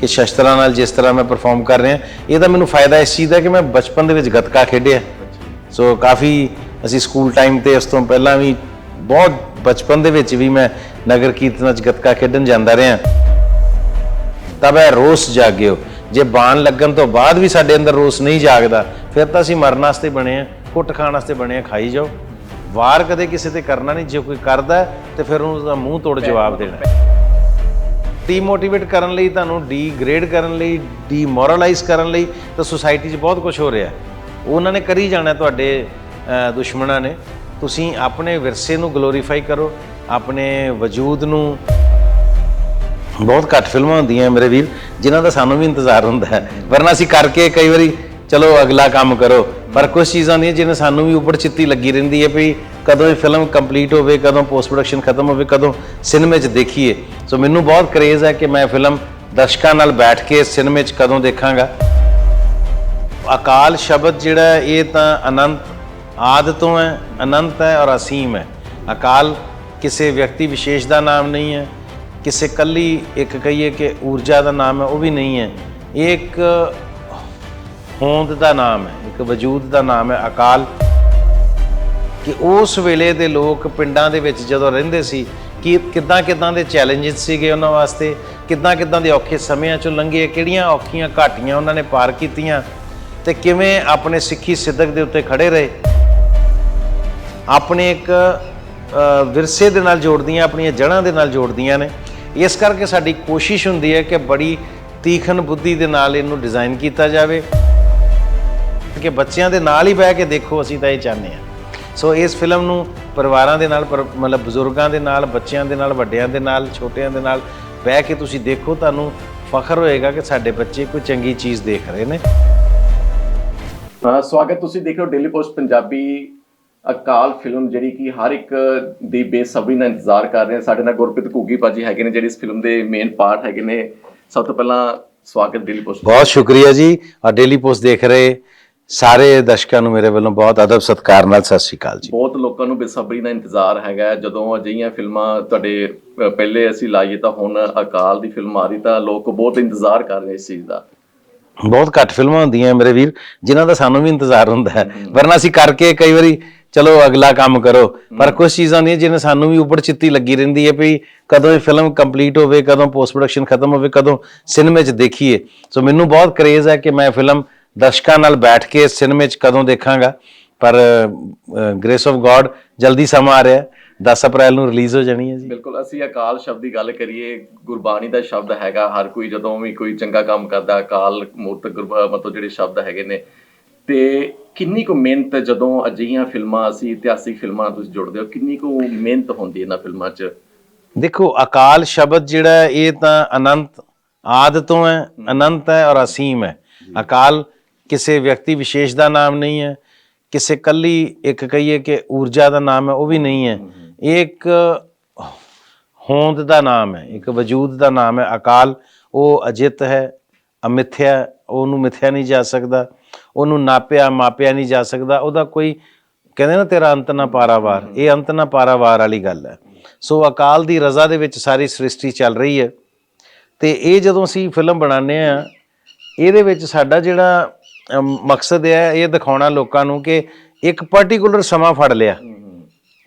ਕਿ ਸ਼ਸਤਰਾਂ ਨਾਲ ਜਿਸ ਤਰ੍ਹਾਂ ਮੈਂ ਪਰਫਾਰਮ ਕਰ ਰਿਹਾ ਇਹਦਾ ਮੈਨੂੰ ਫਾਇਦਾ ਇਸ ਚੀਜ਼ ਦਾ ਕਿ ਮੈਂ ਬਚਪਨ ਦੇ ਵਿੱਚ ਗੱਤਕਾ ਖੇਡਿਆ। ਸੋ ਕਾਫੀ ਅਸੀਂ ਸਕੂਲ ਟਾਈਮ ਤੇ ਉਸ ਤੋਂ ਪਹਿਲਾਂ ਵੀ ਬਹੁਤ ਬਚਪਨ ਦੇ ਵਿੱਚ ਵੀ ਮੈਂ ਨਗਰ ਕੀਰਤਨਾਂ 'ਚ ਗੱਤਕਾ ਖੇਡਣ ਜਾਂਦਾ ਰਿਹਾ। ਤਬ ਇਹ ਰੋਸ ਜਾਗਿਓ। ਜੇ ਬਾਣ ਲੱਗਣ ਤੋਂ ਬਾਅਦ ਵੀ ਸਾਡੇ ਅੰਦਰ ਰੋਸ ਨਹੀਂ ਜਾਗਦਾ ਫਿਰ ਤਾਂ ਅਸੀਂ ਮਰਨ ਵਾਸਤੇ ਬਣੇ ਆ ਕੁੱਟ ਖਾਣ ਵਾਸਤੇ ਬਣੇ ਆ ਖਾਈ ਜਾਓ। ਵਾਰ ਕਦੇ ਕਿਸੇ ਤੇ ਕਰਨਾ ਨਹੀਂ ਜੇ ਕੋਈ ਕਰਦਾ ਤੇ ਫਿਰ ਉਹਨੂੰ ਉਹਦਾ ਮੂੰਹ ਤੋੜ ਜਵਾਬ ਦੇਣਾ ਡੀਮੋਟੀਵੇਟ ਕਰਨ ਲਈ, ਤੁਹਾਨੂੰ ਡੀਗ੍ਰੇਡ ਕਰਨ ਲਈ ਡੀਮੋਰਲਾਈਜ਼ ਕਰਨ ਲਈ ਤਾਂ ਸੁਸਾਇਟੀ 'ਚ ਬਹੁਤ ਕੁਝ ਹੋ ਰਿਹਾ ਉਹਨਾਂ ਨੇ ਕਰੀ ਜਾਣਾ ਤੁਹਾਡੇ ਦੁਸ਼ਮਣਾਂ ਨੇ। ਤੁਸੀਂ ਆਪਣੇ ਵਿਰਸੇ ਨੂੰ ਗਲੋਰੀਫਾਈ ਕਰੋ, ਆਪਣੇ ਵਜੂਦ ਨੂੰ। ਬਹੁਤ ਘੱਟ ਫਿਲਮਾਂ ਹੁੰਦੀਆਂ ਮੇਰੇ ਵੀਰ, ਜਿਨ੍ਹਾਂ ਦਾ ਸਾਨੂੰ ਵੀ ਇੰਤਜ਼ਾਰ ਹੁੰਦਾ ਹੈ। ਵਰਨਾ ਅਸੀਂ ਕਰਕੇ ਕਈ ਵਾਰੀ, ਚਲੋ ਅਗਲਾ ਕੰਮ ਕਰੋ, ਪਰ ਕੁਝ ਚੀਜ਼ਾਂ ਹੁੰਦੀਆਂ ਜਿਹਨਾਂ ਸਾਨੂੰ ਵੀ ਉੱਪਰ ਚਿੱਤੀ ਲੱਗੀ ਰਹਿੰਦੀ ਹੈ ਵੀ ਕਦੋਂ ਇਹ ਫਿਲਮ ਕੰਪਲੀਟ ਹੋਵੇ, ਕਦੋਂ ਪੋਸਟ ਪ੍ਰੋਡਕਸ਼ਨ ਖਤਮ ਹੋਵੇ, ਕਦੋਂ ਸਿਨੇਮੇ 'ਚ ਦੇਖੀਏ। ਸੋ ਮੈਨੂੰ ਬਹੁਤ ਕਰੇਜ਼ ਹੈ ਕਿ ਮੈਂ ਫਿਲਮ ਦਰਸ਼ਕਾਂ ਨਾਲ ਬੈਠ ਕੇ ਸਿਨੇਮੇ 'ਚ ਕਦੋਂ ਦੇਖਾਂਗਾ। ਅਕਾਲ ਸ਼ਬਦ ਜਿਹੜਾ ਇਹ ਤਾਂ ਅਨੰਤ, ਆਦ ਤੋਂ ਹੈ, ਅਨੰਤ ਹੈ ਔਰ ਅਸੀਮ ਹੈ। ਅਕਾਲ ਕਿਸੇ ਵਿਅਕਤੀ ਵਿਸ਼ੇਸ਼ ਦਾ ਨਾਮ ਨਹੀਂ ਹੈ, ਕਿਸੇ ਕੱਲੀ ਇੱਕ ਕਹੀਏ ਕਿ ਊਰਜਾ ਦਾ ਨਾਮ ਹੈ, ਉਹ ਵੀ ਨਹੀਂ ਹੈ। ਇਹ ਇੱਕ ਹੋਂਦ ਦਾ ਨਾਮ ਹੈ, ਇੱਕ ਵਜੂਦ ਦਾ ਨਾਮ ਹੈ। ਅਕਾਲ ਕਿ ਉਸ ਵੇਲੇ ਦੇ ਲੋਕ ਪਿੰਡਾਂ ਦੇ ਵਿੱਚ ਜਦੋਂ ਰਹਿੰਦੇ ਸੀ, ਕਿ ਕਿੱਦਾਂ ਕਿੱਦਾਂ ਦੇ ਚੈਲੰਜਸ ਸੀਗੇ ਉਹਨਾਂ ਵਾਸਤੇ? ਕਿੱਦਾਂ ਕਿੱਦਾਂ ਦੇ ਔਖੇ ਸਮਿਆਂ ਚੋਂ ਲੰਘੇ ਕਿਹੜੀਆਂ ਔਖੀਆਂ ਘਾਟੀਆਂ ਉਹਨਾਂ ਨੇ ਪਾਰ ਕੀਤੀਆਂ? ਤੇ ਕਿਵੇਂ ਆਪਣੇ ਸਿੱਖੀ ਸਿੱਧਕ ਦੇ ਉੱਤੇ ਖੜੇ ਰਹੇ? ਆਪਣੇ ਇੱਕ ਵਿਰਸੇ ਦੇ ਨਾਲ ਜੋੜਦੀਆਂ, ਆਪਣੀਆਂ ਜੜ੍ਹਾਂ ਦੇ ਨਾਲ ਜੋੜਦੀਆਂ ਨੇ। ਇਸ ਕਰਕੇ ਸਾਡੀ ਕੋਸ਼ਿਸ਼ ਹੁੰਦੀ ਹੈ ਕਿ ਬੜੀ ਤੀਖਣ ਬੁੱਧੀ ਦੇ ਨਾਲ ਇਹਨੂੰ ਡਿਜ਼ਾਈਨ ਕੀਤਾ ਜਾਵੇ। ਕਿ ਬੱਚਿਆਂ ਦੇ ਨਾਲ ਹੀ ਬਹਿ ਕੇ ਦੇਖੋ, ਅਸੀਂ ਤਾਂ ਇਹ ਚਾਹੁੰਦੇ ਹਾਂ। ਸੋ ਇਸ ਫਿਲਮ ਨੂੰ ਪਰਿਵਾਰਾਂ ਦੇ ਨਾਲ ਪਰ- ਮਤਲਬ ਬਜ਼ੁਰਗਾਂ ਦੇ ਨਾਲ ਬੱਚਿਆਂ ਦੇ ਨਾਲ ਵੱਡਿਆਂ ਦੇ ਨਾਲ ਛੋਟਿਆਂ ਦੇ ਨਾਲ ਬਹਿ ਕੇ ਤੁਸੀਂ ਦੇਖੋ ਤੁਹਾਨੂੰ ਫਖਰ ਹੋਏਗਾ ਕਿ ਸਾਡੇ ਬੱਚੇ ਕੋਈ ਚੰਗੀ ਚੀਜ਼ ਦੇਖ ਰਹੇ ਨੇ। ਸਵਾਗਤ ਤੁਸੀਂ ਦੇਖ ਰਹੇ ਹੋ daily post Punjabi Akaal film ਜਿਹੜੀ ਕਿ ਹਰ ਇੱਕ ਦੀ ਬੇਸਬਰੀ ਨਾਲ ਇੰਤਜ਼ਾਰ ਕਰ ਰਹੇ ਆ ਸਾਡੇ ਨਾਲ ਗੁਰਪ੍ਰੀਤ ਘੁੱਗੀ ਭਾਜੀ ਹੈਗੇ ਨੇ ਜਿਹੜੀ ਇਸ ਫਿਲਮ ਦੇ ਮੇਨ ਪਾਰਟ ਹੈਗੇ ਨੇ। ਸਭ ਤੋਂ ਪਹਿਲਾਂ ਸਵਾਗਤ ਡੇਲੀ ਪੋਸਟ। ਬਹੁਤ ਸ਼ੁਕਰੀਆ ਜੀ। ਔਰ ਡੇਲੀ ਪੋਸਟ ਦੇਖ ਰਹੇ ਸਾਰੇ ਦਰਸ਼ਕਾਂ ਨੂੰ ਮੇਰੇ ਵੱਲੋਂ ਬਹੁਤ ਅਦਬ ਸਤਿਕਾਰ ਨਾਲ ਸਤਿ ਸ਼੍ਰੀ ਅਕਾਲ ਜੀ। ਬਹੁਤ ਲੋਕਾਂ ਨੂੰ ਬੇਸਬਰੀ ਨਾਲ ਇੰਤਜ਼ਾਰ ਹੈਗਾ। ਜਦੋਂ ਅਜਿਹੀਆਂ ਫਿਲਮਾਂ ਤੁਹਾਡੇ ਪਹਿਲੇ ਅਸੀਂ ਲਾਈਏ ਤਾਂ ਹੁਣ ਅਕਾਲ ਦੀ ਫਿਲਮ ਆ ਰਹੀ ਤਾਂ ਲੋਕ ਬਹੁਤ ਇੰਤਜ਼ਾਰ ਕਰ ਰਹੇ ਇਸ ਚੀਜ਼ ਦਾ। ਬਹੁਤ ਘੱਟ ਫਿਲਮਾਂ ਹੁੰਦੀਆਂ ਮੇਰੇ ਵੀਰ ਜਿਨ੍ਹਾਂ ਦਾ ਸਾਨੂੰ ਵੀ ਇੰਤਜ਼ਾਰ ਹੁੰਦਾ ਹੈ। ਵਰਨਾ ਅਸੀਂ ਕਰਕੇ ਕਈ ਵਾਰੀ ਚਲੋ ਅਗਲਾ ਕੰਮ ਕਰੋ ਪਰ ਕੁਝ ਚੀਜ਼ਾਂ ਹੁੰਦੀਆਂ ਜਿਹਨਾਂ ਸਾਨੂੰ ਵੀ ਉੱਪਰ ਚਿੱਤੀ ਲੱਗੀ ਰਹਿੰਦੀ ਹੈ ਵੀ ਕਦੋਂ ਇਹ ਫਿਲਮ ਕੰਪਲੀਟ ਹੋਵੇ ਕਦੋਂ ਪੋਸਟ ਪ੍ਰੋਡਕਸ਼ਨ ਖਤਮ ਹੋਵੇ ਕਦੋਂ ਸਿਨੇਮੇ 'ਚ ਦੇਖੀਏ। ਸੋ ਮੈਨੂੰ ਬਹੁਤ ਕਰੇਜ਼ ਹੈ ਕਿ ਮੈਂ ਫਿਲਮ ਦਰਸ਼ਕਾਂ ਨਾਲ ਬੈਠ ਕੇ ਸਿਨੇਮੇ 'ਚ ਕਦੋਂ ਦੇਖਾਂਗਾ। ਪਰ ਗ੍ਰੇਸ ਆਫ ਗੋਡ ਜਲਦੀ ਸਮਾਂ ਆ ਰਿਹਾ। ਹੈ 10 ਅਪ੍ਰੈਲ ਨੂੰ ਰਿਲੀਜ਼ ਹੋ ਜਾਣੀ ਹੈ ਜੀ। ਬਿਲਕੁਲ ਅਸੀਂ ਅਕਾਲ ਸ਼ਬਦ ਦੀ ਗੱਲ ਕਰੀਏ ਗੁਰਬਾਣੀ ਦਾ ਸ਼ਬਦ ਹੈਗਾ ਹਰ ਕੋਈ ਜਦੋਂ ਵੀ ਕੋਈ ਚੰਗਾ ਕੰਮ ਕਰਦਾ ਅਕਾਲ ਮੂਰਤ ਗੁਰਬਾ ਮਤਲਬ ਜਿਹੜੇ ਸ਼ਬਦ ਹੈਗੇ ਨੇ। ਤੇ ਕਿੰਨੀ ਕੁ ਮਿਹਨਤ ਜਦੋਂ ਅਜਿਹੀਆਂ ਫਿਲਮਾਂ ਅਸੀਂ ਇਤਿਹਾਸਿਕ ਫਿਲਮਾਂ ਤੁਸੀਂ ਜੁੜਦੇ ਹੋ ਕਿੰਨੀ ਕੁ ਮਿਹਨਤ ਹੁੰਦੀ ਹੈ ਇਹਨਾਂ ਫਿਲਮਾਂ 'ਚ? ਦੇਖੋ ਅਕਾਲ ਸ਼ਬਦ ਜਿਹੜਾ ਇਹ ਤਾਂ ਅਨੰਤ ਆਦ ਤੋਂ ਹੈ ਅਨੰਤ ਹੈ ਔਰ ਅਸੀਮ ਹੈ। ਅਕਾਲ ਕਿਸੇ ਵਿਅਕਤੀ ਵਿਸ਼ੇਸ਼ ਦਾ ਨਾਮ ਨਹੀਂ ਹੈ ਕਿਸੇ ਕੱਲੀ ਇੱਕ ਕਹੀਏ ਕਿ ਊਰਜਾ ਦਾ ਨਾਮ ਹੈ ਉਹ ਵੀ ਨਹੀਂ ਹੈ। ਇਹ ਇੱਕ ਹੋਂਦ ਦਾ ਨਾਮ ਹੈ ਇੱਕ ਵਜੂਦ ਦਾ ਨਾਮ ਹੈ ਅਕਾਲ। ਉਹ ਅਜਿਤ ਹੈ ਅਮਿਥਿਆ ਉਹਨੂੰ ਮਿਥਿਆ ਨਹੀਂ ਜਾ ਸਕਦਾ ਉਹਨੂੰ ਨਾਪਿਆ ਮਾਪਿਆ ਨਹੀਂ ਜਾ ਸਕਦਾ। ਉਹਦਾ ਕੋਈ ਕਹਿੰਦੇ ਨਾ ਤੇਰਾ ਅੰਤ ਨਾ ਪਾਰਾਵਾਰ ਇਹ ਅੰਤ ਨਾ ਪਾਰਾਵਾਰ ਵਾਲੀ ਗੱਲ ਹੈ। ਸੋ ਅਕਾਲ ਦੀ ਰਜ਼ਾ ਦੇ ਵਿੱਚ ਸਾਰੀ ਸ੍ਰਿਸ਼ਟੀ ਚੱਲ ਰਹੀ ਹੈ। ਤੇ ਇਹ ਜਦੋਂ ਅਸੀਂ ਫਿਲਮ ਬਣਾਉਂਦੇ ਆ ਇਹਦੇ ਵਿੱਚ ਸਾਡਾ ਜਿਹੜਾ ਮਕਸਦ ਹੈ ਇਹ ਦਿਖਾਉਣਾ ਲੋਕਾਂ ਨੂੰ ਕਿ ਇੱਕ ਪਾਰਟਿਕੂਲਰ ਸਮਾਂ ਫੜ ਲਿਆ।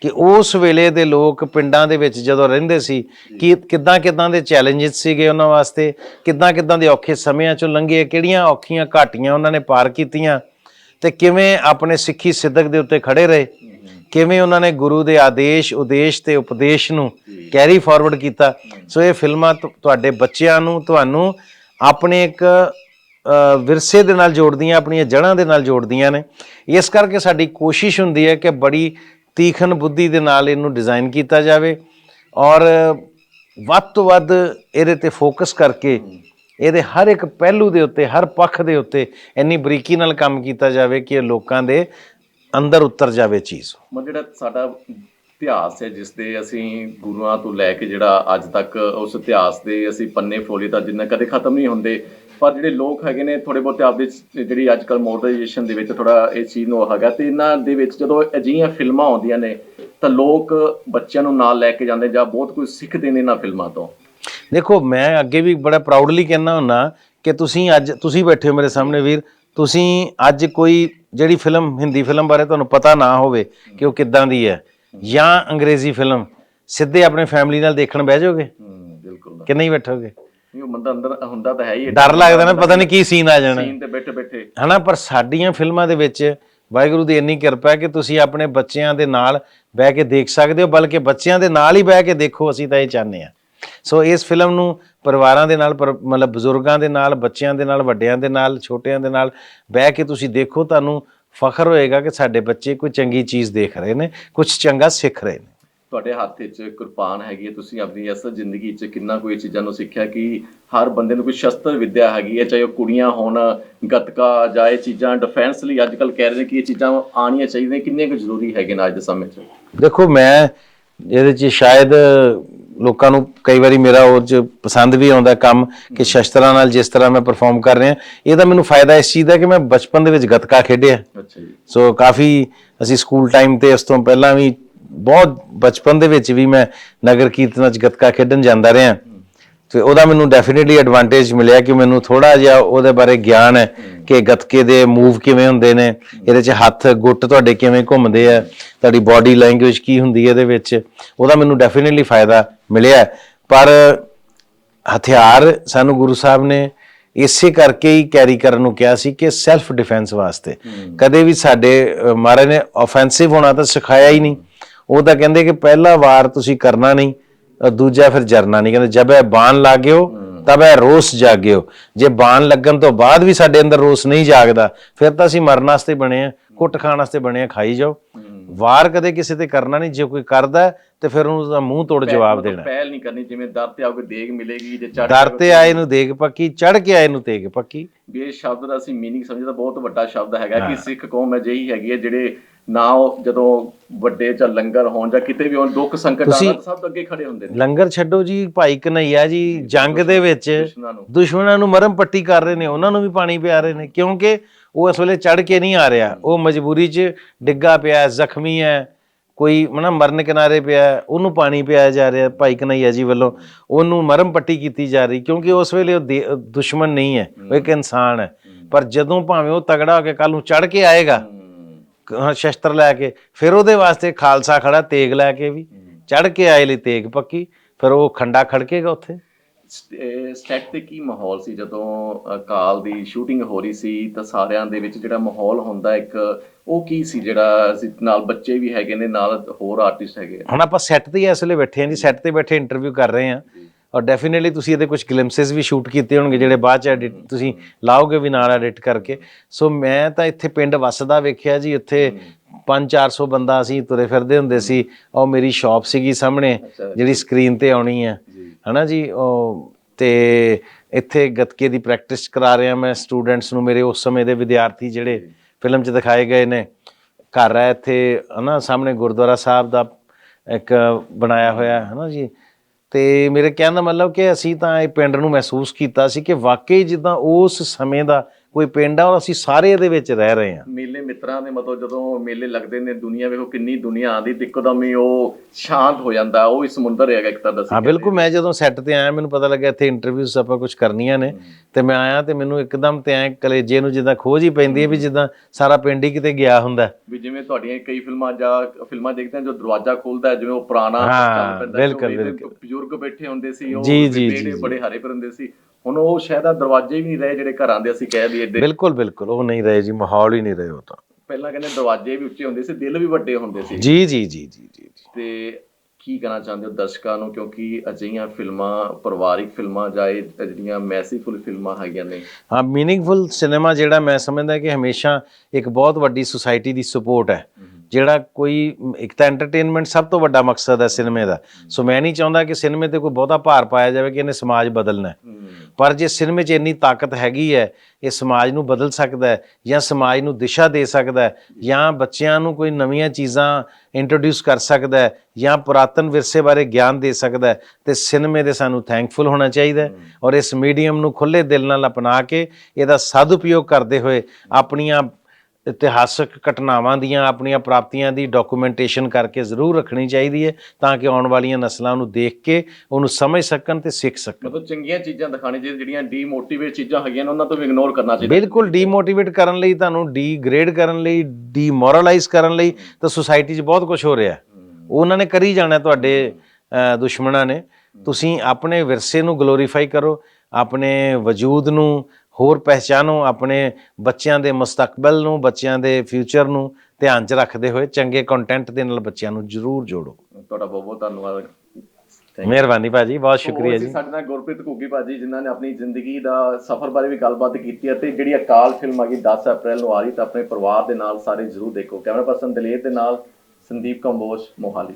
ਕਿ ਉਸ ਵੇਲੇ ਦੇ ਲੋਕ ਪਿੰਡਾਂ ਦੇ ਵਿੱਚ ਜਦੋਂ ਰਹਿੰਦੇ ਸੀ ਕਿ ਕਿੱਦਾਂ ਕਿੱਦਾਂ ਦੇ ਚੈਲੰਜਸ ਸੀਗੇ ਉਹਨਾਂ ਵਾਸਤੇ ਕਿੱਦਾਂ ਕਿੱਦਾਂ ਦੇ ਔਖੇ ਸਮਿਆਂ ਚੋਂ ਲੰਘੇ ਕਿਹੜੀਆਂ ਔਖੀਆਂ ਘਾਟੀਆਂ ਉਹਨਾਂ ਨੇ ਪਾਰ ਕੀਤੀਆਂ ਤੇ ਕਿਵੇਂ ਆਪਣੇ ਸਿੱਖੀ ਸਿੱਧਕ ਦੇ ਉੱਤੇ ਖੜੇ ਰਹੇ ਕਿਵੇਂ ਉਹਨਾਂ ਨੇ ਗੁਰੂ ਦੇ ਆਦੇਸ਼ ਉਦੇਸ਼ ਤੇ ਉਪਦੇਸ਼ ਨੂੰ ਕੈਰੀ ਫਾਰਵਰਡ ਕੀਤਾ। ਸੋ ਇਹ ਫਿਲਮਾਂ ਤੁਹਾਡੇ ਬੱਚਿਆਂ ਨੂੰ ਤੁਹਾਨੂੰ ਆਪਣੇ ਇੱਕ ਵਿਰਸੇ ਦੇ ਨਾਲ ਜੋੜਦੀਆਂ, ਆਪਣੀਆਂ ਜੜ੍ਹਾਂ ਦੇ ਨਾਲ ਜੋੜਦੀਆਂ ਨੇ। ਇਸ ਕਰਕੇ ਸਾਡੀ ਕੋਸ਼ਿਸ਼ ਹੁੰਦੀ ਹੈ ਕਿ ਬੜੀ ਤੀਖਣ ਬੁੱਧੀ ਦੇ ਨਾਲ ਇਹਨੂੰ ਡਿਜ਼ਾਈਨ ਕੀਤਾ ਜਾਵੇ ਔਰ ਵੱਧ ਤੋਂ ਵੱਧ ਇਹਦੇ ਤੇ ਫੋਕਸ ਕਰਕੇ ਇਹਦੇ ਹਰ ਇੱਕ ਪਹਿਲੂ ਦੇ ਉੱਤੇ, ਹਰ ਪੱਖ ਦੇ ਉੱਤੇ ਇੰਨੀ ਬਰੀਕੀ ਨਾਲ ਕੰਮ ਕੀਤਾ ਜਾਵੇ ਕਿ ਇਹ ਲੋਕਾਂ ਦੇ ਅੰਦਰ ਉਤਰ ਜਾਵੇ ਚੀਜ਼। ਮਤਲਬ ਜਿਹੜਾ ਸਾਡਾ ਇਤਿਹਾਸ ਹੈ, ਜਿਸ ਦੇ ਅਸੀਂ ਗੁਰੂਆਂ ਤੋਂ ਲੈ ਕੇ ਜਿਹੜਾ ਅੱਜ ਤੱਕ ਉਸ ਇਤਿਹਾਸ ਦੇ ਅਸੀਂ ਪੰਨੇ ਫੋਲੇ ਤਾਂ ਜਿੰਨਾ ਕਦੇ ਖਤਮ ਨਹੀਂ ਹੁੰਦੇ ਪਰ ਜਿਹੜੇ ਲੋਕ ਹੈਗੇ ਨੇ ਥੋੜੇ ਬਹੁਤੇ ਆਪਦੇ ਜਿਹੜੀ ਅੱਜ ਕੱਲ ਮਾਡਰਨਾਈਜੇਸ਼ਨ ਦੇ ਵਿੱਚ ਥੋੜਾ ਇਸ ਚੀਜ਼ ਨੂੰ ਹੈਗਾ ਤੇ ਇਹਨਾਂ ਦੇ ਵਿੱਚ ਜਦੋਂ ਅਜਿਹੀਆਂ ਫਿਲਮਾਂ ਆਉਂਦੀਆਂ ਨੇ ਤਾਂ ਲੋਕ ਬੱਚਿਆਂ ਨੂੰ ਨਾਲ ਲੈ ਕੇ ਜਾਂਦੇ ਜਾਂ ਬਹੁਤ ਕੁਝ ਸਿੱਖਦੇ ਨੇ ਇਹਨਾਂ ਫਿਲਮਾਂ ਤੋਂ। ਦੇਖੋ ਮੈਂ ਅੱਗੇ ਵੀ ਬੜਾ ਪ੍ਰਾਊਡਲੀ ਕਹਿੰਦਾ ਹੁੰਨਾ ਕਿ ਤੁਸੀਂ ਅੱਜ ਤੁਸੀਂ ਬੈਠੇ ਹੋ ਮੇਰੇ ਸਾਹਮਣੇ ਵੀਰ ਤੁਸੀਂ ਅੱਜ ਕੋਈ ਜਿਹੜੀ ਫਿਲਮ ਹਿੰਦੀ ਫਿਲਮ ਬਾਰੇ ਤੁਹਾਨੂੰ ਪਤਾ ਨਾ ਹੋਵੇ ਕਿ ਉਹ ਕਿੱਦਾਂ ਦੀ ਹੈ ਜਾਂ ਅੰਗਰੇਜ਼ੀ ਫਿਲਮ ਸਿੱਧੇ ਆਪਣੇ ਫੈਮਿਲੀ ਨਾਲ ਦੇਖਣ ਬਹਿ ਜਾਓਗੇ ਹੂੰ ਬਿਲਕੁਲ। ਕਿ ਨਹੀਂ ਬੈਠੋਗੇ? ਨਹੀਂ ਉਹ ਬੰਦਾ ਅੰਦਰ ਹੁੰਦਾ ਤਾਂ ਹੈ ਹੀ ਡਰ ਲੱਗਦਾ ਨਾ ਪਤਾ ਨਹੀਂ ਕੀ ਸੀਨ ਆ ਜਾਣਾ। ਸੀਨ ਤੇ ਬੈਠੇ ਬੈਠੇ। ਹਨਾ ਪਰ ਸਾਡੀਆਂ ਫਿਲਮਾਂ ਦੇ ਵਿੱਚ ਵਾਹਿਗੁਰੂ ਦੀ ਇੰਨੀ ਕਿਰਪਾ ਹੈ ਕਿ ਤੁਸੀਂ ਆਪਣੇ ਬੱਚਿਆਂ ਦੇ ਨਾਲ ਬਹਿ ਕੇ ਦੇਖ ਸਕਦੇ ਹੋ ਬਲਕਿ ਬੱਚਿਆਂ ਦੇ ਨਾਲ ਹੀ ਬਹਿ ਕੇ ਦੇਖੋ ਅਸੀਂ ਤਾਂ ਇਹ ਚਾਹੁੰਦੇ ਆ ਸੋ ਇਸ ਫਿਲਮ ਨੂੰ ਪਰਿਵਾਰਾਂ ਦੇ ਨਾਲ ਪਰ- ਮਤਲਬ ਬਜ਼ੁਰਗਾਂ ਦੇ ਨਾਲ ਬੱਚਿਆਂ ਦੇ ਨਾਲ ਵੱਡਿਆਂ ਦੇ ਨਾਲ ਛੋਟਿਆਂ ਦੇ ਨਾਲ ਬਹਿ ਕੇ ਤੁਸੀਂ ਦੇਖੋ ਤੁਹਾਨੂੰ ਫਖਰ ਹੋਏਗਾ ਕਿ ਸਾਡੇ ਬੱਚੇ ਕੋਈ ਚੰਗੀ ਚੀਜ਼ ਦੇਖ ਰਹੇ ਨੇ ਕੁਝ ਚੰਗਾ ਸਿੱਖ ਰਹੇ ਨੇ। ਤੁਹਾਡੇ ਹੱਥ ਵਿੱਚ ਕਿਰਪਾਨ ਹੈਗੀ ਹੈ ਤੁਸੀਂ ਆਪਣੀ ਇਸ ਜ਼ਿੰਦਗੀ 'ਚ ਕਿੰਨਾ ਕੋਈ ਚੀਜ਼ਾਂ ਨੂੰ ਸਿੱਖਿਆ ਕਿ ਹਰ ਬੰਦੇ ਨੂੰ ਕੋਈ ਸ਼ਸਤਰ ਵਿੱਦਿਆ ਹੈਗੀ ਹੈ ਚਾਹੇ ਉਹ ਕੁੜੀਆਂ ਹੋਣ ਗੱਤਕਾ ਜਾਂ ਇਹ ਚੀਜ਼ਾਂ ਡਿਫੈਂਸ ਲਈ ਅੱਜ ਕੱਲ ਕਹਿ ਰਹੇ ਨੇ ਕਿ ਇਹ ਚੀਜ਼ਾਂ ਆਉਣੀਆਂ ਚਾਹੀਦੀਆਂ ਕਿੰਨੀਆਂ ਕੁ ਜ਼ਰੂਰੀ ਹੈਗੇ ਨੇ ਅੱਜ ਦੇ ਸਮੇਂ 'ਚ? ਦੇਖੋ ਮੈਂ ਇਹਦੇ 'ਚ ਸ਼ਾਇਦ ਲੋਕਾਂ ਨੂੰ ਕਈ ਵਾਰੀ ਮੇਰਾ ਉਹ 'ਚ ਪਸੰਦ ਵੀ ਆਉਂਦਾ ਕੰਮ ਕਿ ਸ਼ਸਤਰਾਂ ਨਾਲ ਜਿਸ ਤਰ੍ਹਾਂ ਮੈਂ ਪਰਫਾਰਮ ਕਰ ਰਿਹਾ ਇਹਦਾ ਮੈਨੂੰ ਫਾਇਦਾ ਇਸ ਚੀਜ਼ ਦਾ ਕਿ ਮੈਂ ਬਚਪਨ ਦੇ ਵਿੱਚ ਗੱਤਕਾ ਖੇਡਿਆ। ਅੱਛਾ ਜੀ। ਸੋ ਕਾਫੀ ਅਸੀਂ ਸਕੂਲ ਟਾਈਮ ਤੇ ਉਸ ਤੋਂ ਪਹਿਲਾਂ ਵੀ ਬਹੁਤ ਬਚਪਨ ਦੇ ਵਿੱਚ ਵੀ ਮੈਂ ਨਗਰ ਕੀਰਤਨਾਂ 'ਚ ਗੱਤਕਾ ਖੇਡਣ ਜਾਂਦਾ ਰਿਹਾ। ਤੇ ਉਹਦਾ ਮੈਨੂੰ ਡੈਫੀਨਿਟਲੀ ਐਡਵਾਂਟੇਜ ਮਿਲਿਆ ਕਿ ਮੈਨੂੰ ਥੋੜਾ ਜਿਹਾ ਉਹਦੇ ਬਾਰੇ ਗਿਆਨ ਹੈ ਕਿ ਗੱਤਕੇ ਦੇ ਮੂਵ ਕਿਵੇਂ ਹੁੰਦੇ ਨੇ ਇਹਦੇ 'ਚ ਹੱਥ ਗੁੱਟ ਤੁਹਾਡੇ ਕਿਵੇਂ ਘੁੰਮਦੇ ਆ ਤੁਹਾਡੀ ਬਾਡੀ ਲੈਂਗੁਏਜ ਕੀ ਹੁੰਦੀ ਹੈ ਇਹਦੇ ਵਿੱਚ ਉਹਦਾ ਮੈਨੂੰ ਡੈਫੀਨਿਟਲੀ ਫਾਇਦਾ ਮਿਲਿਆ ਪਰ ਹਥਿਆਰ ਸਾਨੂੰ ਗੁਰੂ ਸਾਹਿਬ ਨੇ ਇਸੇ ਕਰਕੇ ਹੀ ਕੈਰੀ ਕਰਨ ਨੂੰ ਕਿਹਾ ਸੀ ਕਿ ਸੈਲਫ ਡਿਫੈਂਸ ਵਾਸਤੇ ਕਦੇ ਵੀ ਸਾਡੇ ਮਹਾਰਾਜ ਨੇ ਆਫੈਂਸਿਵ ਹੋਣਾ ਤਾਂ ਸਿਖਾਇਆ ਹੀ ਨਹੀਂ। ਉਹ ਤਾਂ ਕਹਿੰਦੇ ਕਿ ਪਹਿਲਾ ਵਾਰ ਤੁਸੀਂ ਕਰਨਾ ਨਹੀਂ ਦੂਜਾ ਫਿਰ ਜਰਨਾ ਨਹੀਂ। ਕਹਿੰਦੇ ਜਬ ਇਹ ਬਾਣ ਲਾਗਿਓ ਤਬ ਇਹ ਰੋਸ ਜਾਗਿਓ। ਜੇ ਬਾਣ ਲੱਗਣ ਤੋਂ ਬਾਅਦ ਵੀ ਸਾਡੇ ਅੰਦਰ ਰੋਸ ਨਹੀਂ ਜਾਗਦਾ ਫਿਰ ਤਾਂ ਅਸੀਂ ਮਰਨ ਵਾਸਤੇ ਬਣੇ ਆ ਕੁੱਟ ਖਾਣ ਵਾਸਤੇ ਬਣੇ ਆ ਖਾਈ ਜਾਓ। ਵਾਰ ਕਦੇ ਕਿਸੇ ਤੇ ਕਰਨਾ ਨਹੀਂ ਜੇ ਕੋਈ ਕਰਦਾ ਤੇ ਫਿਰ ਉਹਨੂੰ ਉਹਦਾ ਮੂੰਹ ਤੋੜ ਜਵਾਬ ਦੇਣਾ। ਪਹਿਲ ਨਹੀਂ ਕਰਨੀ ਜਿਵੇਂ ਦਰ ਤੇ ਆਓਗੇ ਦੇਗ ਮਿਲੇਗੀ ਜੇ ਚੜ੍ਹ ਦਰ ਤੇ ਆਏ ਨੂੰ ਦੇਗ ਪੱਕੀ ਚੜ ਕੇ ਆਏ ਨੂੰ ਤੇਗ ਪੱਕੀ। ਇਹ ਸ਼ਬਦ ਦਾ ਅਸੀਂ ਮੀਨਿੰਗ ਸਮਝਦਾ ਬਹੁਤ ਵੱਡਾ ਸ਼ਬਦ ਹੈਗਾ ਕਿ ਸਿੱਖ ਕੌਮ ਅਜਿਹੀ ਹੈਗੀ ਹੈ ਜਿਹੜੇ ਨਾ ਉਹ ਜਦੋਂ ਵੱਡੇ ਜਾਂ ਲੰਗਰ ਹੋਣ ਜਾਂ ਕਿਤੇ ਵੀ ਹੋਣ ਦੁੱਖ ਸੰਕਟ ਤਾਂ ਸਭ ਤੋਂ ਅੱਗੇ ਖੜੇ ਹੁੰਦੇ ਨੇ। ਲੰਗਰ ਛੱਡੋ ਜੀ ਭਾਈ ਕਨਈਆ ਜੀ ਜੰਗ ਦੇ ਵਿੱਚ ਦੁਸ਼ਮਣਾਂ ਨੂੰ। ਮਰਮ ਪੱਟੀ ਕਰ ਰਹੇ ਨੇ ਉਹਨਾਂ ਨੂੰ ਵੀ ਪਾਣੀ ਪਿਆ ਰਹੇ ਨੇ ਕਿਉਂਕਿ ਉਹ ਇਸ ਵੇਲੇ ਚੜ ਕੇ ਨਹੀਂ ਆ ਰਿਹਾ। ਉਹ ਮਜਬੂਰੀ 'ਚ ਡਿੱਗਾ ਪਿਆ ਜ਼ਖਮੀ ਹੈ ਕੋਈ ਮਨਾ ਮਰਨ ਕਿਨਾਰੇ ਪਿਆ ਉਹਨੂੰ ਪਾਣੀ ਪਿਆਇਆ ਜਾ ਰਿਹਾ ਭਾਈ ਕਨਈਆ ਜੀ ਵੱਲੋਂ। ਉਹਨੂੰ ਮਰਮ ਪੱਟੀ ਕੀਤੀ ਜਾ ਰਹੀ ਕਿਉਂਕਿ ਉਸ ਵੇਲੇ ਉਹ ਦੁਸ਼ਮਣ ਨਹੀਂ ਹੈ ਉਹ ਇੱਕ ਇਨਸਾਨ ਹੈ। ਪਰ ਜਦੋਂ ਭਾਵੇਂ ਉਹ ਤਗੜਾ ਹੋ ਕੇ ਕੱਲ ਨੂੰ ਚੜ ਕੇ ਆਏਗਾ ਕ- ਸ਼ਸਤਰ ਲੈ ਕੇ ਫਿਰ ਉਹਦੇ ਵਾਸਤੇ ਖਾਲਸਾ ਖੜਾ ਤੇਗ ਲੈ ਕੇ ਵੀ। ਚੜ ਕੇ ਆਏ ਲਈ ਤੇਗ ਪੱਕੀ ਫਿਰ ਉਹ ਖੰਡਾ ਖੜਕੇਗਾ ਉੱਥੇ। ਸਟੈਟ ਤੇ ਕੀ ਮਾਹੌਲ ਸੀ? ਜਦੋਂ ਕਾਲ ਦੀ ਸ਼ੂਟਿੰਗ ਹੋ ਰਹੀ ਸੀ ਤਾਂ ਸਾਰਿਆਂ ਦੇ ਵਿੱਚ ਜਿਹੜਾ ਮਾਹੌਲ ਹੁੰਦਾ ਇੱਕ ਉਹ ਕੀ ਸੀ ਜਿਹੜਾ ਨਾਲ ਬੱਚੇ ਵੀ ਹੈਗੇ ਨੇ ਨਾਲ ਹੋਰ ਆਰਟਿਸਟ ਹੈਗੇ ਆ। ਹੁਣ ਆਪਾਂ ਸੈੱਟ ਤੇ ਹੀ ਇਸ ਵੇਲੇ ਬੈਠੇ ਹਾਂ ਜੀ ਸੈੱਟ ਤੇ ਬੈਠੇ ਇੰਟਰਵਿਊ ਕਰ ਰਹੇ ਹਾਂ। ਔਰ ਡੈਫੀਨਿਟਲੀ ਤੁਸੀਂ ਇਹਦੇ ਕੁਝ ਗਲਿੰਪਸਸ ਵੀ ਸ਼ੂਟ ਕੀਤੇ ਹੋਣਗੇ ਜਿਹੜੇ ਬਾਅਦ ਚ ਐਡਿਟ ਤੁਸੀਂ ਲਾਓਗੇ ਵੀ ਨਾਲ ਐਡਿਟ ਕਰਕੇ। ਸੋ ਮੈਂ ਤਾਂ ਇੱਥੇ ਪਿੰਡ ਵਸਦਾ ਵੇਖਿਆ ਜੀ ਇੱਥੇ 5-400 ਬੰਦਾ ਅਸੀਂ ਤੁਰੇ ਫਿਰਦੇ ਹੁੰਦੇ ਸੀ। ਉਹ ਮੇਰੀ ਸ਼ਾਪ ਸੀਗੀ ਸਾਹਮਣੇ। ਜਿਹੜੀ ਸਕਰੀਨ ਤੇ ਆਉਣੀ ਹੈ। ਹਨਾ ਜੀ? ਉਹ ਤੇ ਇੱਥੇ ਗੱਤਕੇ ਦੀ ਪ੍ਰੈਕਟਿਸ ਕਰਾ ਰਿਹਾ ਮੈਂ ਸਟੂਡੈਂਟਸ ਨੂੰ ਮੇਰੇ ਉਸ ਸਮੇਂ ਦੇ ਵਿਦਿਆਰਥੀ ਜਿਹੜੇ ਫਿਲਮ 'ਚ ਦਿਖਾਏ ਗਏ ਨੇ। ਘਰ ਹੈ ਇੱਥੇ ਹਨਾ ਸਾਹਮਣੇ ਗੁਰਦੁਆਰਾ ਸਾਹਿਬ ਦਾ ਇੱਕ ਬਣਾਇਆ ਹੋਇਆ ਹੈ ਹਨਾ ਜੀ? ਤੇ ਮੇਰੇ ਕਹਿਣ ਦਾ ਮਤਲਬ ਕਿ ਅਸੀਂ ਤਾਂ ਇਹ ਪਿੰਡ ਨੂੰ ਮਹਿਸੂਸ ਕੀਤਾ ਸੀ ਕਿ ਵਾਕਈ ਜਿੱਦਾਂ ਉਸ ਸਮੇਂ ਦਾ ਕੋਈ ਪਿੰਡ ਆ ਔਰ ਅਸੀਂ ਸਾਰੇ ਇਹਦੇ ਵਿੱਚ ਰਹਿ ਰਹੇ ਹਾਂ ਮੇਲੇ ਮਿੱਤਰਾਂ ਦੇ ਮਤਲਬ ਜਦੋਂ ਮੇਲੇ ਲੱਗਦੇ ਨੇ ਦੁਨੀਆ ਵੇਖੋ ਕਿੰਨੀ ਦੁਨੀਆ ਆਂਦੀ ਤੇ ਇੱਕਦਮ ਹੀ ਉਹ ਸ਼ਾਂਤ ਹੋ ਜਾਂਦਾ ਉਹ ਹੀ ਸਮੁੰਦਰ ਹੈਗਾ ਇੱਕ ਤਰ੍ਹਾਂ ਦਾ ਹਾਂ ਬਿਲਕੁਲ ਮੈਂ ਜਦੋਂ ਸੈੱਟ ਤੇ ਆਇਆ ਮੈਨੂੰ ਪਤਾ ਲੱਗਾ ਇੱਥੇ ਇੰਟਰਵਿਊਜ਼ ਆਪਾਂ ਕੁਝ ਕਰਨੀਆਂ ਨੇ ਤੇ ਮੈਂ ਆਇਆ ਤੇ ਮੈਨੂੰ ਇੱਕਦਮ ਤੇ ਐ ਕਲੇਜੇ ਨੂੰ ਜਿੱਦਾਂ ਖੋਜ ਹੀ ਪੈਂਦੀ ਹੈ ਵੀ ਜਿੱਦਾਂ ਸਾਰਾ ਪਿੰਡ ਹੀ ਕਿਤੇ ਗਿਆ ਹੁੰਦਾ। ਵੀ ਜਿਵੇਂ ਤੁਹਾਡੀਆਂ ਕਈ ਫਿਲਮਾਂ ਜਾਂ ਫਿਲਮਾਂ ਦੇਖਦੇ ਹਾਂ ਜੋ ਦਰਵਾਜ਼ਾ ਖੁੱਲਦਾ ਜਿਵੇਂ ਉਹ ਪੁਰਾਣਾ ਬਿਲਕੁਲ, ਬਿਲਕੁਲ। ਬਜ਼ੁਰਗ ਬੈਠੇ ਹੁੰਦੇ ਸੀ ਉਹ ਬੜੇ ਹਰੇ ਭਰੇ ਹੁੰਦੇ ਸੀ ਹੁਣ ਉਹ ਸ਼ਾਇਦ ਆ ਦਰਵਾਜ਼ੇ ਵੀ ਨਹੀਂ ਰਹੇ ਜਿਹੜੇ ਘਰਾਂ ਦੇ ਅਸੀਂ ਕਹਿ ਦਈਏ ਏਡੇ। ਬਿਲਕੁਲ ਬਿਲਕੁਲ ਉਹ ਨਹੀਂ ਰਹੇ ਜੀ ਮਾਹੌਲ ਹੀ ਨਹੀਂ ਰਹੇ ਉਹ ਤਾਂ। ਪਹਿਲਾਂ ਕਹਿੰਦੇ ਦਰਵਾਜ਼ੇ ਵੀ ਉੱਚੇ ਹੁੰਦੇ ਸੀ ਦਿਲ ਵੀ ਵੱਡੇ ਹੁੰਦੇ ਸੀ। ਜੀ ਜੀ ਜੀ ਜੀ ਜੀ। ਤੇ ਕੀ ਕਹਿਣਾ ਚਾਹੁੰਦੇ ਹੋ ਦਰਸ਼ਕਾਂ ਨੂੰ ਕਿਉਂਕਿ ਅਜਿਹੀਆਂ ਫਿਲਮਾਂ ਪਰਿਵਾਰਿਕ ਫਿਲਮਾਂ ਜਾਂ ਜਿਹੜੀਆਂ ਮੈਸੀਫੁਲ ਫਿਲਮਾਂ ਹੈਗੀਆਂ ਨੇ? ਹਾਂ ਮੀਨਿੰਗਫੁਲ ਸਿਨੇਮਾ ਜਿਹੜਾ ਮੈਂ ਸਮਝਦਾ ਕਿ ਹਮੇਸ਼ਾ ਇੱਕ ਬਹੁਤ ਵੱਡੀ ਸੁਸਾਇਟੀ ਦੀ ਸਪੋਰਟ ਹੈ। ਜਿਹੜਾ ਕੋਈ ਇੱਕ ਤਾਂ ਐਂਟਰਟੇਨਮੈਂਟ ਸਭ ਤੋਂ ਵੱਡਾ ਮਕਸਦ ਹੈ ਸਿਨੇਮੇ ਦਾ। ਸੋ ਮੈਂ ਨਹੀਂ ਚਾਹੁੰਦਾ ਕਿ ਸਿਨੇਮੇ ਤੇ ਕੋਈ ਬਹੁਤਾ ਭਾਰ ਪਾਇਆ ਜਾਵੇ ਕਿ ਇਹਨੇ ਸਮਾਜ ਬਦਲਣਾ ਪਰ ਜੇ ਸਿਨੇਮੇ 'ਚ ਇੰਨੀ ਤਾਕਤ ਹੈਗੀ ਹੈ ਇਹ ਸਮਾਜ ਨੂੰ ਬਦਲ ਸਕਦਾ ਹੈ ਜਾਂ ਸਮਾਜ ਨੂੰ ਦਿਸ਼ਾ ਦੇ ਸਕਦਾ ਹੈ ਜਾਂ ਬੱਚਿਆਂ ਨੂੰ ਕੋਈ ਨਵੀਆਂ ਚੀਜ਼ਾਂ ਇੰਟਰੋਡਿਊਸ ਕਰ ਸਕਦਾ ਹੈ ਜਾਂ ਪੁਰਾਤਨ ਵਿਰਸੇ ਬਾਰੇ ਗਿਆਨ ਦੇ ਸਕਦਾ ਹੈ ਤੇ ਸਿਨੇਮੇ ਦੇ ਸਾਨੂੰ ਥੈਂਕਫੁਲ ਹੋਣਾ ਚਾਹੀਦਾ ਹੈ ਔਰ ਇਸ ਮੀਡੀਅਮ ਨੂੰ ਖੁੱਲੇ ਦਿਲ ਨਾਲ ਅਪਣਾ ਕੇ ਇਹਦਾ ਸਦਉਪਯੋਗ ਕਰਦੇ ਹੋਏ ਆਪਣੀਆਂ ਇਤਿਹਾਸਕ ਘਟਨਾਵਾਂ ਦੀਆਂ ਆਪਣੀਆਂ ਪ੍ਰਾਪਤੀਆਂ ਦੀ ਡਾਕੂਮੈਂਟੇਸ਼ਨ ਕਰਕੇ ਜ਼ਰੂਰ ਰੱਖਣੀ ਚਾਹੀਦੀ ਹੈ ਤਾਂ ਕਿ ਆਉਣ ਵਾਲੀਆਂ ਨਸਲਾਂ ਨੂੰ ਦੇਖ ਕੇ ਉਹਨੂੰ ਸਮਝ ਸਕਣ ਤੇ ਸਿੱਖ ਸਕਣ। ਮਤਲਬ ਚੰਗੀਆਂ ਚੀਜ਼ਾਂ ਦਿਖਾਣੀ ਚਾਹੀਦੀਆਂ ਜਿਹੜੀਆਂ ਡੀਮੋਟੀਵੇਟ ਚੀਜ਼ਾਂ ਹੈਗੀਆਂ ਨੇ ਉਹਨਾਂ ਤੋਂ ਵੀ ਇਗਨੋਰ ਕਰਨਾ ਚਾਹੀਦਾ। ਬਿਲਕੁਲ ਡੀਮੋਟੀਵੇਟ ਕਰਨ ਲਈ ਤੁਹਾਨੂੰ ਡੀਗ੍ਰੇਡ ਕਰਨ ਲਈ ਡੀਮੋਰਲਾਈਜ਼ ਕਰਨ ਲਈ ਤਾਂ ਸੁਸਾਇਟੀ 'ਚ ਬਹੁਤ ਕੁਝ ਹੋ ਰਿਹਾ। ਉਹਨਾਂ ਨੇ ਕਰੀ ਜਾਣਾ ਤੁਹਾਡੇ ਦੁਸ਼ਮਣਾਂ ਨੇ। ਤੁਸੀਂ ਆਪਣੇ ਵਿਰਸੇ ਨੂੰ ਗਲੋਰੀਫਾਈ ਕਰੋ ਆਪਣੇ ਵਜੂਦ ਨੂੰ ਹੋਰ ਪਹਿਚਾਨੋ ਆਪਣੇ ਬੱਚਿਆਂ ਦੇ ਮੁਸਤਕਬਲ ਨੂੰ ਬੱਚਿਆਂ ਦੇ ਫਿਊਚਰ ਨੂੰ ਧਿਆਨ 'ਚ ਰੱਖਦੇ ਹੋਏ ਚੰਗੇ ਕੰਟੈਂਟ ਦੇ ਨਾਲ ਬੱਚਿਆਂ ਨੂੰ ਜ਼ਰੂਰ ਜੋੜੋ। ਤੁਹਾਡਾ ਬਹੁਤ ਬਹੁਤ ਧੰਨਵਾਦ. ਮਿਹਰਬਾਨੀ ਭਾਜੀ ਬਹੁਤ ਸ਼ੁਕਰੀਆ ਜੀ। ਸਾਡੇ ਨਾਲ ਗੁਰਪ੍ਰੀਤ ਘੁੱਗੀ ਭਾਜੀ ਜਿਨ੍ਹਾਂ ਨੇ ਆਪਣੀ ਜ਼ਿੰਦਗੀ ਦਾ ਸਫ਼ਰ ਬਾਰੇ ਵੀ ਗੱਲਬਾਤ ਕੀਤੀ ਅਤੇ ਜਿਹੜੀ ਅਕਾਲ ਫਿਲਮ ਆ ਗਈ 10 ਅਪ੍ਰੈਲ ਨੂੰ ਆ ਰਹੀ ਤਾਂ ਆਪਣੇ ਪਰਿਵਾਰ ਦੇ ਨਾਲ ਸਾਰੇ ਜ਼ਰੂਰ ਦੇਖੋ। ਕੈਮਰਾ ਪਰਸਨ ਦਲੇਰ ਦੇ ਨਾਲ ਸੰਦੀਪ ਕੰਬੋਜ ਮੋਹਾਲੀ।